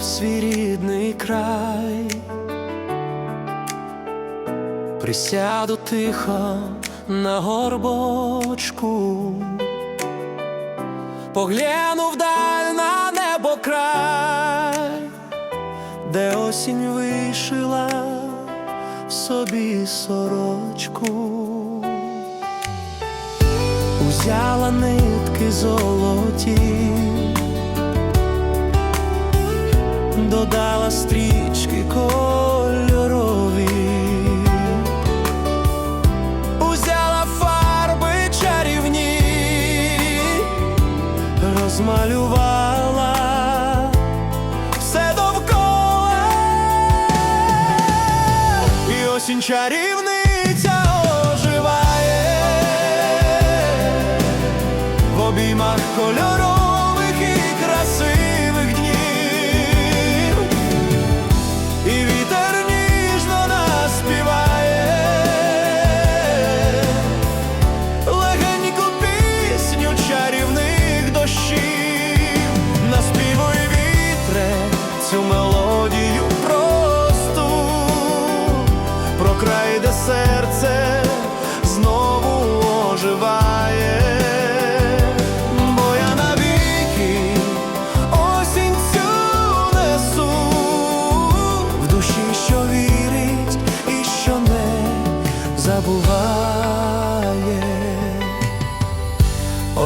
свій рідний край, присяду тихо на горбочку, погляну вдаль на небо край, де осінь вишила собі сорочку. Узяла нитки золоті, додала стрічки кольорові, узяла фарби чарівні, розмалювала все довкола, і осінь чарівниця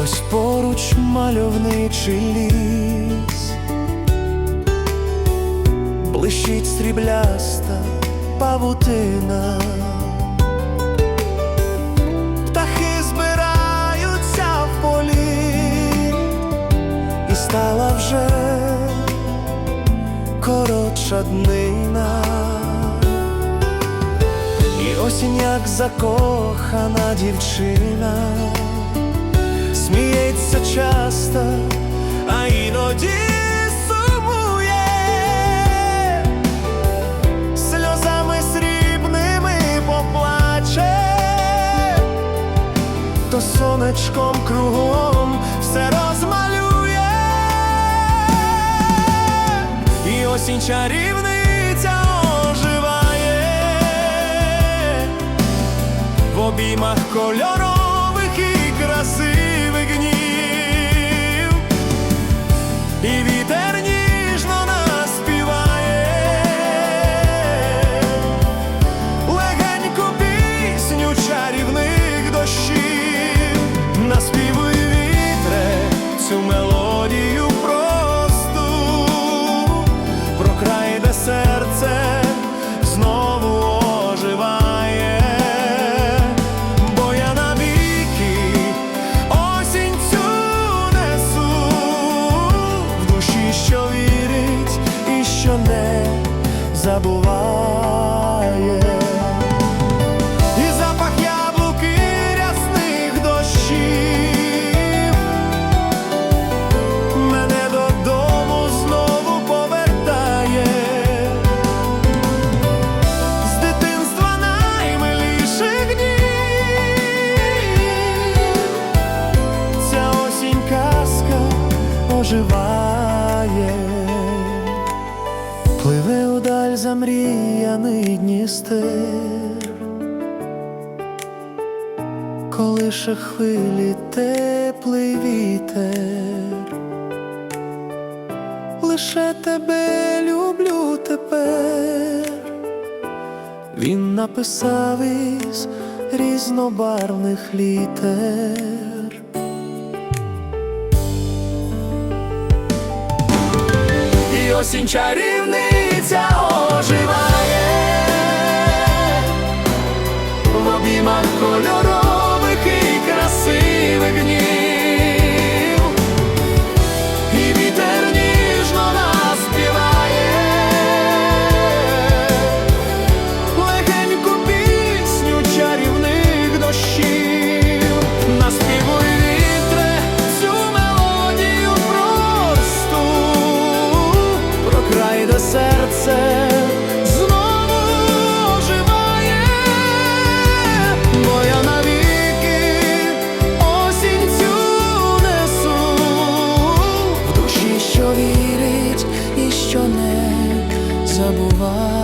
Ось поруч мальовничий ліс, блищить срібляста павутина, птахи збираються в полі, і стала вже коротша днина. І осінь, як закохана дівчина, сонечком кругом все розмалює, і осінь чарівниця оживає. В обіймах кольорових оживає, пливе удаль замріяний Дністер, колише хвилі теплий вітер, лише тебе люблю тепер. Він написав із різнобарвних літер. Осінь чарівниця оживає. В обіймах кольорових heart